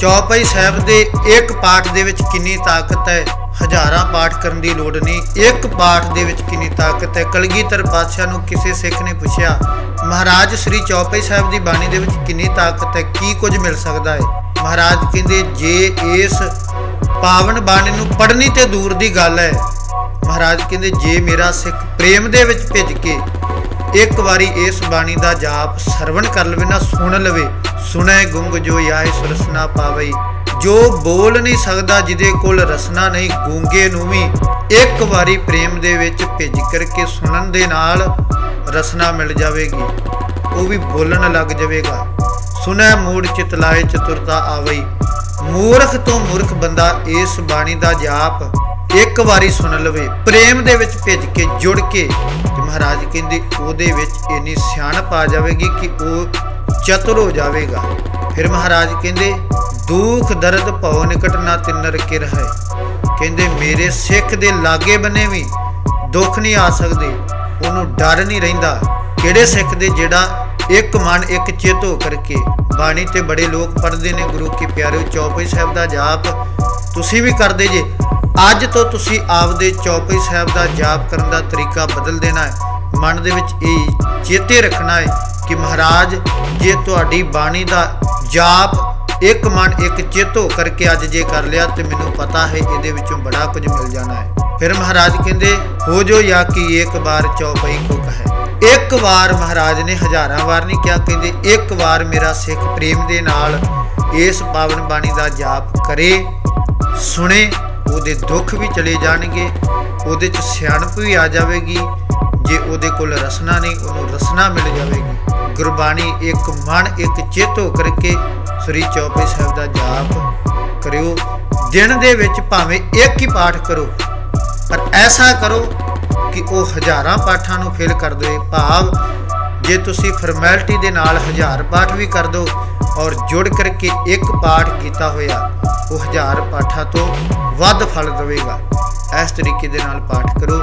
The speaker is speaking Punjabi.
ਚੌਪਈ ਸਾਹਿਬ ਦੇ ਇੱਕ ਪਾਠ ਦੇ ਵਿੱਚ ਕਿੰਨੀ ਤਾਕਤ ਹੈ? ਹਜ਼ਾਰਾਂ ਪਾਠ ਕਰਨ ਦੀ ਲੋੜ ਨਹੀਂ। ਇੱਕ ਪਾਠ ਦੇ ਵਿੱਚ ਕਿੰਨੀ ਤਾਕਤ ਹੈ? ਕਲਗੀਧਰ ਪਾਤਸ਼ਾਹ ਨੂੰ ਕਿਸੇ ਸਿੱਖ ਨੇ ਪੁੱਛਿਆ, ਮਹਾਰਾਜ, ਸ੍ਰੀ ਚੌਪਈ ਸਾਹਿਬ ਦੀ ਬਾਣੀ ਦੇ ਵਿੱਚ ਕਿੰਨੀ ਤਾਕਤ ਹੈ? ਕੀ ਕੁਝ ਮਿਲ ਸਕਦਾ ਹੈ? ਮਹਾਰਾਜ ਕਹਿੰਦੇ, ਜੇ ਇਸ ਪਾਵਨ ਬਾਣੀ ਨੂੰ ਪੜ੍ਹਨੀ ਤੇ ਦੂਰ ਦੀ ਗੱਲ ਹੈ। ਮਹਾਰਾਜ ਕਹਿੰਦੇ, ਜੇ ਮੇਰਾ ਸਿੱਖ ਪ੍ਰੇਮ ਦੇ ਵਿੱਚ ਭਿੱਜ ਕੇ ਇੱਕ ਵਾਰੀ ਇਸ ਬਾਣੀ ਦਾ ਜਾਪ ਸਰਵਣ ਕਰ ਲਵੇ ਨਾ ਸੁਣ ਲਵੇ ਸੁਣੈ ਗੁੰਗ ਜੋ ਆਏ ਸੁਰਸਨਾ ਪਾਵਈ। ਜੋ ਬੋਲ ਨਹੀਂ ਸਕਦਾ ਜਿਹਦੇ ਕੋਲ ਰਸਨਾ ਨਹੀਂ, ਗੂੰਗੇ ਨੂੰ ਵੀ ਇੱਕ ਵਾਰੀ ਪ੍ਰੇਮ ਦੇ ਵਿੱਚ ਭਿੱਜ ਕਰਕੇ ਸੁਣਨ ਦੇ ਨਾਲ ਰਸਨਾ ਮਿਲ ਜਾਵੇਗੀ। ਉਹ ਵੀ ਬੋਲਣ ਲੱਗ ਜਾਵੇਗਾ। ਸੁਨੈ ਮੂੜ ਚਿਤ ਲਾਏ ਚਤੁਰਤਾ ਆਵਈ। ਮੂਰਖ ਤੋਂ ਮੂਰਖ ਬੰਦਾ ਇਸ ਬਾਣੀ ਦਾ ਜਾਪ ਇੱਕ ਵਾਰੀ ਸੁਣ ਲਵੇ। ਪ੍ਰੇਮ ਦੇ ਵਿੱਚ ਭਿੱਜ ਕੇ ਜੁੜ ਕੇ ਤੇ ਮਹਾਰਾਜ ਕਹਿੰਦੇ ਉਹਦੇ ਵਿੱਚ ਇੰਨੀ ਸਿਆਣਪ ਆ ਜਾਵੇਗੀ ਕਿ ਉਹ ਚਤੁਰ ਹੋ ਜਾਵੇਗਾ। ਫਿਰ ਮਹਾਰਾਜ ਕਹਿੰਦੇ, ਦੁੱਖ, ਦਰਦ ਭਉ ਨਿਕਟ ਨਾ ਤਿੰਨਰ ਕਿਰ ਹੈ। ਕਹਿੰਦੇ, ਮੇਰੇ ਸਿੱਖ ਦੇ ਲਾਗੇ ਬੰਨੇ ਵੀ ਦੁੱਖ ਨਹੀਂ ਆ ਸਕਦੇ। ਉਹਨੂੰ ਡਰ ਨਹੀਂ ਰਹਿੰਦਾ ਕਿਹੜੇ ਸਿੱਖ ਦੇ ਜਿਹੜਾ ਇੱਕ ਮਨ ਇੱਕ ਚਿੱਤ ਹੋ ਕਰਕੇ। ਬਾਣੀ ਤੇ ਬੜੇ ਲੋਕ ਪੜ੍ਹਦੇ ਨੇ, ਗੁਰੂ ਕੀ ਪਿਆਰਿਓ, ਚੌਪਈ ਸਾਹਿਬ ਦਾ ਜਾਪ ਤੁਸੀਂ ਵੀ ਕਰਦੇ ਜੇ। ਅੱਜ ਤੋਂ ਤੁਸੀਂ ਆਪਦੇ ਚੌਪਈ ਸਾਹਿਬ ਦਾ ਜਾਪ ਕਰਨ ਦਾ ਤਰੀਕਾ ਬਦਲ ਦੇਣਾ ਹੈ। ਮਨ ਦੇ ਵਿੱਚ ਇਹ ਚੇਤੇ ਰੱਖਣਾ ਹੈ ਕਿ ਮਹਾਰਾਜ, ਜੇ ਤੁਹਾਡੀ ਬਾਣੀ ਦਾ ਜਾਪ ਇੱਕ ਮਨ ਇੱਕ ਚਿੱਤ ਹੋ ਕਰਕੇ ਅੱਜ ਜੇ ਕਰ ਲਿਆ ਤੇ ਮੈਨੂੰ ਪਤਾ ਹੈ ਇਹਦੇ ਵਿੱਚੋਂ ਬੜਾ ਕੁਝ ਮਿਲ ਜਾਣਾ ਹੈ। ਫਿਰ ਮਹਾਰਾਜ ਕਹਿੰਦੇ, ਹੋ ਜੋ ਯਾ ਕਿ ਇੱਕ ਵਾਰ ਚੌਪਈ ਕੋ ਹੈ। ਇੱਕ ਵਾਰ ਮਹਾਰਾਜ ਨੇ ਹਜ਼ਾਰਾਂ ਵਾਰ ਨਹੀਂ ਕਿਹਾ, ਕਹਿੰਦੇ, ਇੱਕ ਵਾਰ ਮੇਰਾ ਸਿੱਖ ਪ੍ਰੇਮ ਦੇ ਨਾਲ ਇਸ ਪਾਵਨ ਬਾਣੀ ਦਾ ਜਾਪ ਕਰੇ, ਸੁਣੇ, ਉਹਦੇ ਦੁੱਖ ਵੀ ਚਲੇ ਜਾਣਗੇ, ਉਹਦੇ ਚ ਸਿਆਣਪ ਵੀ ਆ ਜਾਵੇਗੀ ਜੇ ਉਹਦੇ ਕੋਲ ਰਸਨਾ ਨਹੀਂ, ਉਹਨੂੰ ਰਸਨਾ ਮਿਲ ਜਾਵੇਗੀ। ਗੁਰਬਾਣੀ ਇੱਕ ਮਨ, ਇੱਕ ਚਿੱਤ ਹੋ ਕਰਕੇ ਸ੍ਰੀ ਚੌਪਈ ਸਾਹਿਬ ਦਾ ਜਾਪ ਕਰਿਓ। ਦਿਨ ਦੇ ਵਿੱਚ ਭਾਵੇਂ ਇੱਕ ਹੀ ਪਾਠ ਕਰੋ, ਪਰ ਐਸਾ ਕਰੋ ਕਿ ਉਹ ਹਜ਼ਾਰਾਂ ਪਾਠਾਂ ਨੂੰ ਫੇਲ ਕਰ ਦੇਵੇ। ਭਾਵ ਜੇ ਤੁਸੀਂ ਫਾਰਮੈਲਿਟੀ ਦੇ ਨਾਲ ਹਜ਼ਾਰ ਪਾਠ ਵੀ ਕਰ ਦੋ ਔਰ ਜੁੜ ਕਰਕੇ ਇੱਕ ਪਾਠ ਕੀਤਾ ਹੋਇਆ, ਉਹ ਹਜ਼ਾਰ ਪਾਠਾਂ ਤੋਂ ਵੱਧ ਫਲ ਦੇਵੇਗਾ। ਇਸ ਤਰੀਕੇ ਦੇ ਨਾਲ ਪਾਠ ਕਰੋ।